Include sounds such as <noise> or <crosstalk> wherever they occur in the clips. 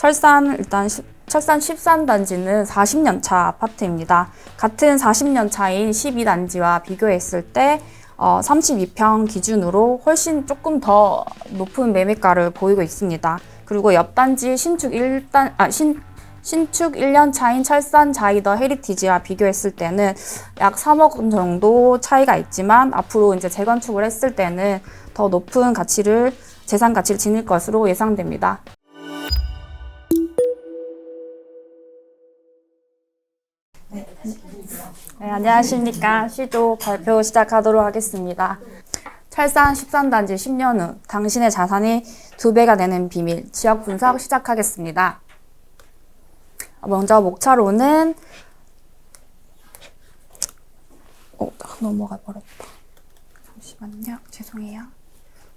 철산 일단 시- 철산 13단지는 40년 차 아파트입니다. 같은 40년 차인 12단지와 비교했을 때 어, 32평 기준으로 훨씬 조금 더 높은 매매가를 보이고 있습니다. 그리고 옆 단지 신축 1단 아 신, 신축 1년 차인 철산 자이더 헤리티지와 비교했을 때는 약 3억 원 정도 차이가 있지만 앞으로 이제 재건축을 했을 때는 더 높은 가치를 재산 가치를 지닐 것으로 예상됩니다. 네, 안녕하십니까. 시조 발표 시작하도록 하겠습니다. 철산 13단지 10년 후 당신의 자산이 두 배가 되는 비밀 지역 분석 시작하겠습니다. 먼저 목차로는 어, 넘어가 버렸다. 잠시만요. 죄송해요.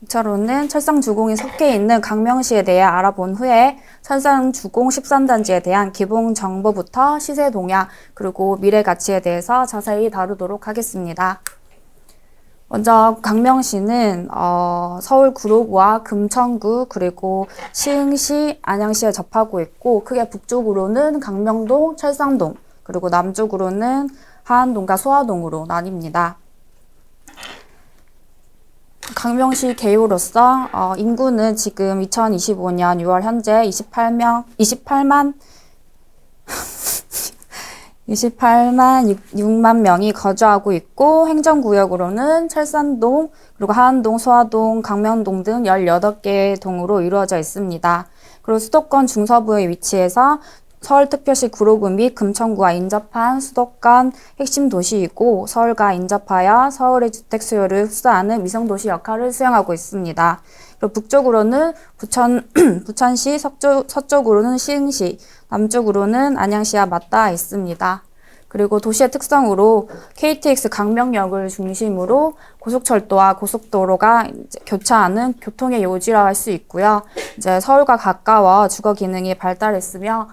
목차로는 철상주공이 속해 있는 강명시에 대해 알아본 후에 철상주공 13단지에 대한 기본 정보부터 시세 동향 그리고 미래 가치에 대해서 자세히 다루도록 하겠습니다. 먼저 강명시는 어, 서울 구로구와 금천구 그리고 시흥시, 안양시에 접하고 있고 크게 북쪽으로는 강명동, 철상동 그리고 남쪽으로는 하안동과 소화동으로 나뉩니다. 강명시 개요로서 어, 인구는 지금 2025년 6월 현재 28명 28만 28만 6, 만 명이 거주하고 있고 행정구역으로는 철산동, 그리고 하안동, 소화동, 강명동 등 18개의 동으로 이루어져 있습니다. 그리고 수도권 중서부에 위치해서 서울특별시 구로구 및 금천구와 인접한 수도권 핵심 도시이고 서울과 인접하여 서울의 주택 수요를 흡수하는 위성도시 역할을 수행하고 있습니다. 그리고 북쪽으로는 부천, <clears throat> 부천시, 서쪽, 서쪽으로는 시흥시, 남쪽으로는 안양시와 맞닿아 있습니다. 그리고 도시의 특성으로 KTX 강명역을 중심으로 고속철도와 고속도로가 교차하는 교통의 요지라 할 수 있고요. 이제 서울과 가까워 주거 기능이 발달했으며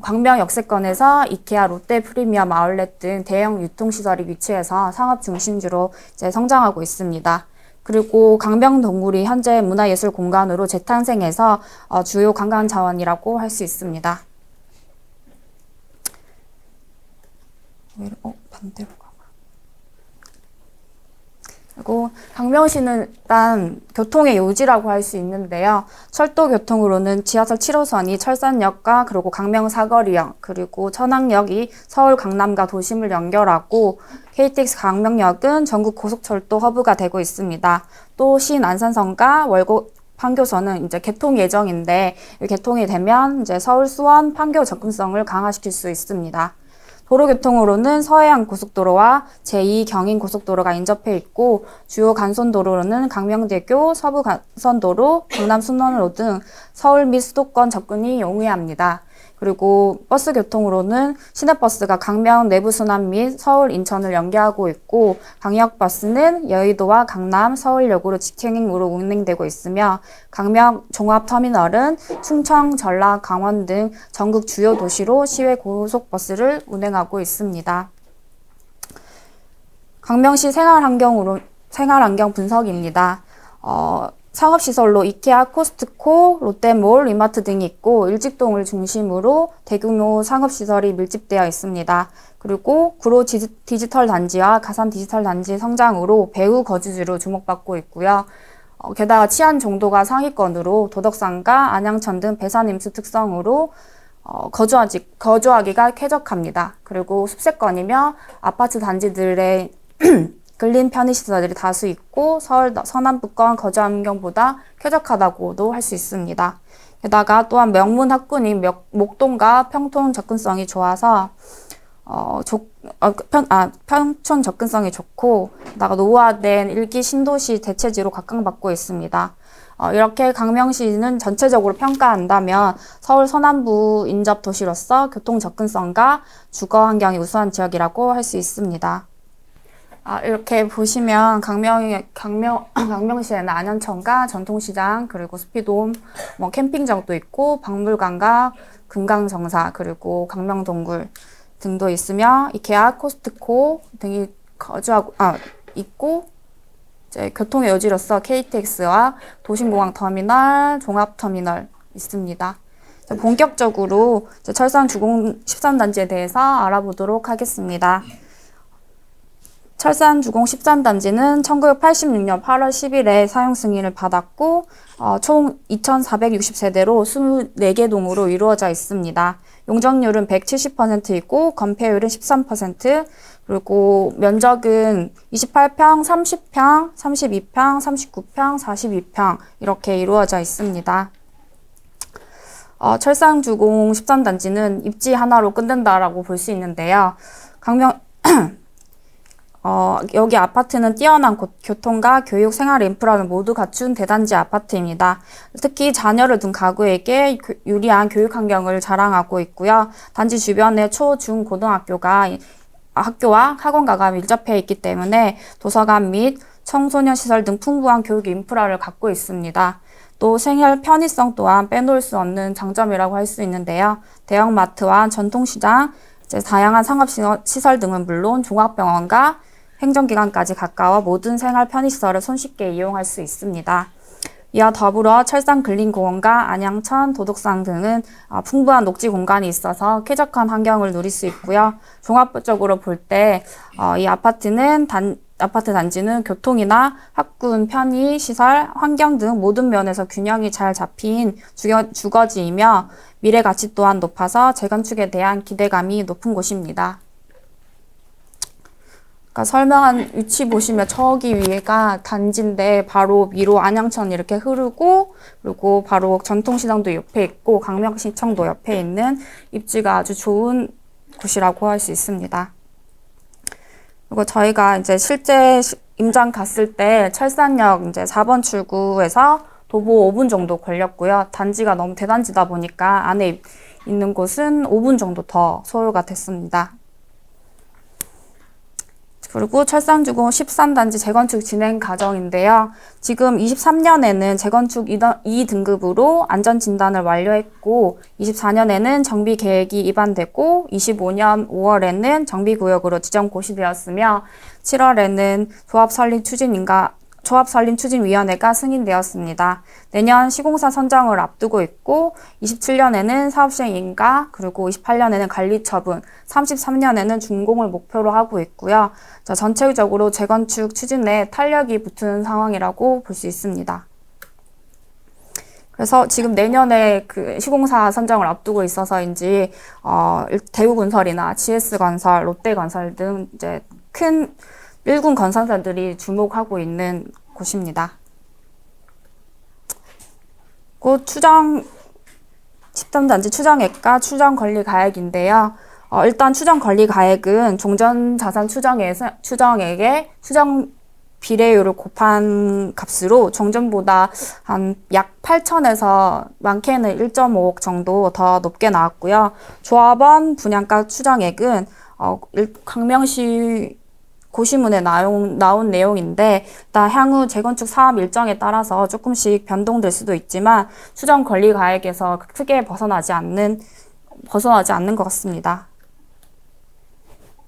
광명 역세권에서 이케아, 롯데 프리미엄 아울렛 등 대형 유통시설이 위치해서 상업 중심지로 이제 성장하고 있습니다. 그리고 강명 동굴이 현재 문화예술 공간으로 재탄생해서 어, 주요 관광 자원이라고 할 수 있습니다. 왜 이러- 어, 반대로 가. 그리고 강명시는 일단 교통의 요지라고 할 수 있는데요. 철도 교통으로는 지하철 7호선이 철산역과 그리고 강명 사거리역 그리고 천왕역이 서울 강남과 도심을 연결하고 KTX 강명역은 전국 고속철도 허브가 되고 있습니다. 또 신안산선과 월곡 판교선은 이제 개통 예정인데 이 개통이 되면 이제 서울 수원 판교 접근성을 강화시킬 수 있습니다. 도로교통으로는 서해안 고속도로와 제2 경인 고속도로가 인접해 있고 주요 간선도로로는 강명대교, 서부 간선도로, 경남 순원로 등 서울 및 수도권 접근이 용이합니다. 그리고 버스 교통으로는 시내버스가 강명 내부순환 및 서울 인천을 연계하고 있고 광역버스는 여의도와 강남, 서울역으로 직행으로 운행되고 있으며 강명 종합터미널은 충청, 전라, 강원 등 전국 주요 도시로 시외 고속버스를 운행하고 있습니다. 강명시 생활환경으로 생활환경 분석입니다. 어, 상업시설로 이케아, 코스트코, 롯데몰, 이마트 등이 있고 일직동을 중심으로 대규모 상업시설이 밀집되어 있습니다. 그리고 구로 디지- 디지털 단지와 가산 디지털 단지 성장으로 배후 거주지로 주목받고 있고요. 어, 게다가 치안 정도가 상위권으로 도덕산과 안양천 등 배산 임수 특성으로 어, 거주하지, 거주하기가 쾌적합니다. 그리고 숲세권이며 아파트 단지들의 <clears throat> 근린 편의시설들이 다수 있고 서울 서남부권 거주 환경보다 쾌적하다고도 할 수 있습니다. 게다가 또한 명문 학군인 명- 목동과 평촌 접근성이 좋아서 어, 조, 어, 편, 아, 평촌 접근성이 좋고 게다가 노후화된 일기 신도시 대체지로 각광받고 있습니다. 어, 이렇게 강명시는 전체적으로 평가한다면 서울 서남부 인접 도시로서 교통 접근성과 주거 환경이 우수한 지역이라고 할 수 있습니다. 아, 이렇게 보시면 강명, 강명, 강명시에는 안현천과 전통시장, 그리고 스피돔, 뭐 캠핑장도 있고, 박물관과 금강정사, 그리고 강명동굴 등도 있으며, 이케아, 코스트코 등이 거주하고, 아, 있고, 이제 교통의 여지로서 KTX와 도심공항 터미널, 종합터미널 있습니다. 본격적으로 철산 주공 13단지에 대해서 알아보도록 하겠습니다. 철산 주공 13단지는 1986년 8월 10일에 사용 승인을 받았고 어, 총 2,460세대로 24개 동으로 이루어져 있습니다. 용적률은 170%이고 건폐율은 13%, 그리고 면적은 28평, 30평, 32평, 39평, 42평 이렇게 이루어져 있습니다. 어, 철상주공 13단지는 입지 하나로 끝낸다라고 볼 수 있는데요. 강명 <clears throat> 어, 여기 아파트는 뛰어난 고- 교통과 교육, 생활 인프라를 모두 갖춘 대단지 아파트입니다. 특히 자녀를 둔 가구에게 교- 유리한 교육 환경을 자랑하고 있고요. 단지 주변에 초, 중, 고등학교가 학교와 학원가가 밀접해 있기 때문에 도서관 및 청소년 시설 등 풍부한 교육 인프라를 갖고 있습니다. 또 생활 편의성 또한 빼놓을 수 없는 장점이라고 할 수 있는데요. 대형마트와 전통시장, 다양한 상업시설 등은 물론 종합병원과 행정기관까지 가까워 모든 생활 편의시설을 손쉽게 이용할 수 있습니다. 이와 더불어 철산 근린공원과 안양천, 도덕산 등은 어, 풍부한 녹지 공간이 있어서 쾌적한 환경을 누릴 수 있고요. 종합적으로 볼 때 이 아파트는 단 아파트 단지는 교통이나 학군, 편의, 시설, 환경 등 모든 면에서 균형이 잘 잡힌 주거, 주거지이며 미래 가치 또한 높아서 재건축에 대한 기대감이 높은 곳입니다. 그러니까 설명한 위치 보시면 저기 위에가 단지인데 바로 위로 안양천 이렇게 흐르고 그리고 바로 전통시장도 옆에 있고 강명시청도 옆에 있는 입지가 아주 좋은 곳이라고 할 수 있습니다. 그리고 저희가 이제 실제 시- 임장 갔을 때 철산역 이제 4번 출구에서 도보 5분 정도 걸렸고요. 단지가 너무 대단지다 보니까 안에 있- 있는 곳은 5분 정도 더 소요가 됐습니다. 그리고 철산주공 13단지 재건축 진행 과정인데요. 지금 23년에는 재건축 2등급으로 안전진단을 완료했고, 24년에는 정비 계획이 입안됐고, 25년 5월에는 정비구역으로 지정 고시되었으며, 7월에는 조합 설립 추진 인가 조합 설립 추진위원회가 승인되었습니다. 내년 시공사 선정을 앞두고 있고 27년에는 사업 시행 인가 그리고 28년에는 관리 처분, 33년에는 준공을 목표로 하고 있고요. 자, 전체적으로 재건축 추진에 탄력이 붙은 상황이라고 볼 수 있습니다. 그래서 지금 내년에 그 시공사 선정을 앞두고 있어서인지 어, 대우건설이나 GS건설, 롯데건설 등 이제 큰 일군 건설사들이 주목하고 있는 곳입니다. 곧 추정 13단지 추정액과 추정 권리 가액인데요. 어, 일단 추정 권리 가액은 종전 자산 추정에서 추정액의 추정 비례율을 곱한 값으로 정전보다 한 약 8천에서 많게는 1.5억 정도 더 높게 나왔고요. 조합원 분양가 추정액은 어, 일- 강명시 고시문에 나온, 나온 내용인데 향후 재건축 사업 일정에 따라서 조금씩 변동될 수도 있지만 추정 권리 가액에서 크게 벗어나지 않는 벗어나지 않는 것 같습니다.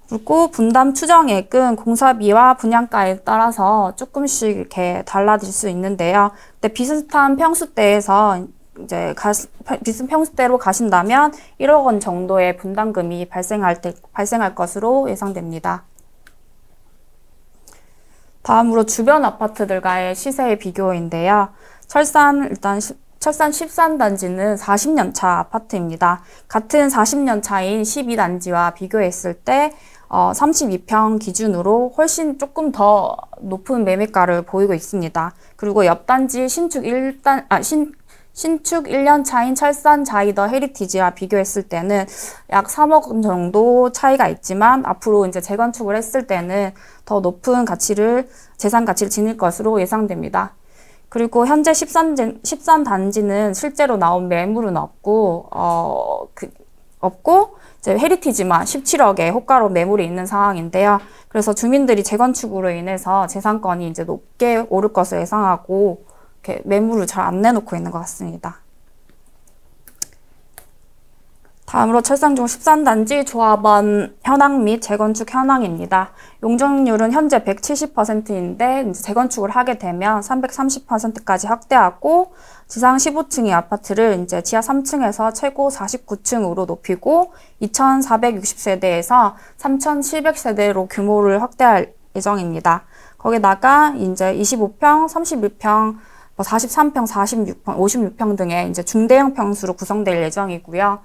그리고 분담 추정액은 공사비와 분양가에 따라서 조금씩 이렇게 달라질 수 있는데요. 근데 비슷한 평수대에서 이제 가, 비슷한 평수대로 가신다면 1억 원 정도의 분담금이 발생할 때 발생할 것으로 예상됩니다. 다음으로 주변 아파트들과의 시세의 비교인데요. 철산 일단 시- 철산 13단지는 40년 차 아파트입니다. 같은 40년 차인 12단지와 비교했을 때 어, 32평 기준으로 훨씬 조금 더 높은 매매가를 보이고 있습니다. 그리고 옆 단지 신축 1단 아, 신 신축 1년 차인 철산 자이더 헤리티지와 비교했을 때는 약 3억 원 정도 차이가 있지만 앞으로 이제 재건축을 했을 때는 더 높은 가치를 재산 가치를 지닐 것으로 예상됩니다. 그리고 현재 13, 13단지는 실제로 나온 매물은 없고 어, 그, 없고 이제 헤리티지만 17억의 호가로 매물이 있는 상황인데요. 그래서 주민들이 재건축으로 인해서 재산권이 이제 높게 오를 것을 예상하고 이렇게 매물을 잘 안 내놓고 있는 것 같습니다. 다음으로 철상중 13단지 조합원 현황 및 재건축 현황입니다. 용적률은 현재 170%인데 재건축을 하게 되면 330%까지 확대하고 지상 15층의 아파트를 이제 지하 3층에서 최고 49층으로 높이고 2,460세대에서 3,700세대로 규모를 확대할 예정입니다. 거기다가 이제 25평, 31평, 뭐 43평, 46평, 56평 등의 이제 중대형 평수로 구성될 예정이고요.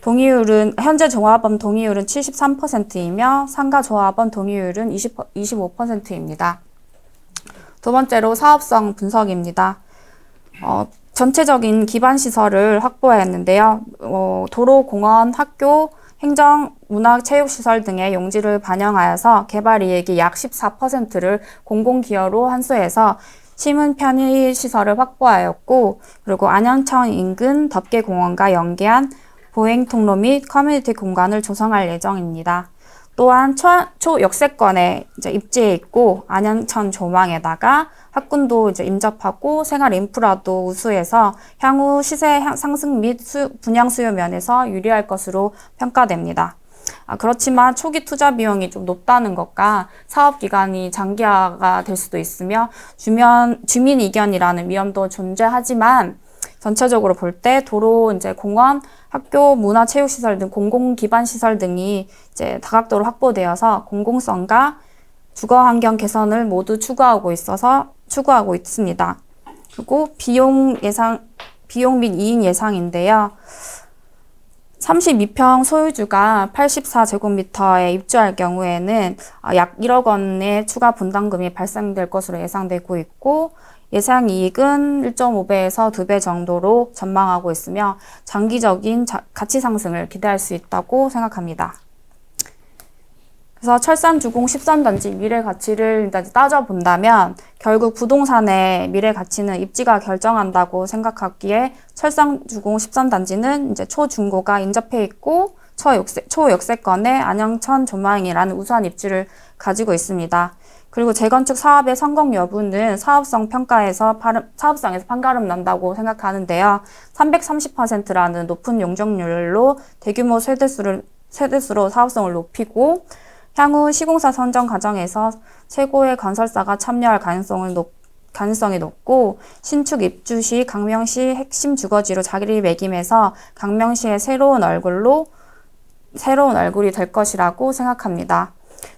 동의율은 현재 종합원 동의율은 73%이며 상가 조합원 동의율은 20, 25%입니다. 두 번째로 사업성 분석입니다. 어, 전체적인 기반 시설을 확보했는데요. 어, 도로, 공원, 학교, 행정, 문화, 체육 시설 등의 용지를 반영하여서 개발 이익이 약 14%를 공공 기여로 환수해서 시민 편의 시설을 확보하였고, 그리고 안양천 인근 덮개공원과 연계한 보행 통로 및 커뮤니티 공간을 조성할 예정입니다. 또한 초, 초 역세권에 이제 입지해 있고 안양천 조망에다가 학군도 이제 임접하고 생활 인프라도 우수해서 향후 시세 향- 상승 및 수, 분양 수요 면에서 유리할 것으로 평가됩니다. 아, 그렇지만 초기 투자 비용이 좀 높다는 것과 사업 기간이 장기화가 될 수도 있으며 주면 주민 이견이라는 위험도 존재하지만 전체적으로 볼 때 도로, 이제 공원, 학교, 문화, 체육 시설 등 공공 기반 시설 등이 이제 다각도로 확보되어서 공공성과 주거 환경 개선을 모두 추구하고 있어서 추구하고 있습니다. 그리고 비용 예상 비용 및 이익 예상인데요. 32평 소유주가 84제곱미터에 입주할 경우에는 아, 약 1억 원의 추가 분담금이 발생될 것으로 예상되고 있고 예상 이익은 1.5배에서 2배 정도로 전망하고 있으며 장기적인 자- 가치 상승을 기대할 수 있다고 생각합니다. 그래서 철산주공 13단지 미래 가치를 따져본다면 결국 부동산의 미래 가치는 입지가 결정한다고 생각하기에 철산주공 13단지는 이제 초중고가 인접해 있고 초역세, 초역세권의 안양천 조망이라는 우수한 입지를 가지고 있습니다. 그리고 재건축 사업의 성공 여부는 사업성 평가에서 파름, 사업성에서 판가름 난다고 생각하는데요. 330%라는 높은 용적률로 대규모 세대수를 세대수로 사업성을 높이고 향후 시공사 선정 과정에서 최고의 건설사가 참여할 가능성을 높, 가능성이 높고 신축 입주 시 강명시 핵심 주거지로 자리매김해서 강명시의 새로운 얼굴로 새로운 얼굴이 될 것이라고 생각합니다.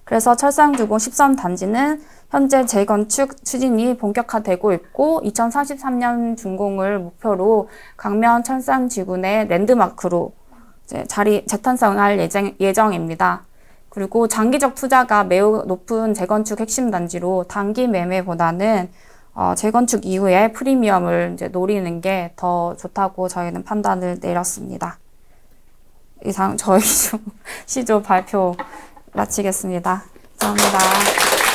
그래서 철상주공 13단지는 현재 재건축 추진이 본격화되고 있고 2033년 준공을 목표로 강면 철산지구의 랜드마크로 이제 자리 재탄생할 예정, 예정입니다. 그리고 장기적 투자가 매우 높은 재건축 핵심 단지로 단기 매매보다는 어, 재건축 이후에 프리미엄을 이제 노리는 게 더 좋다고 저희는 판단을 내렸습니다. 이상 저희 <laughs> 시조 발표 마치겠습니다. 감사합니다.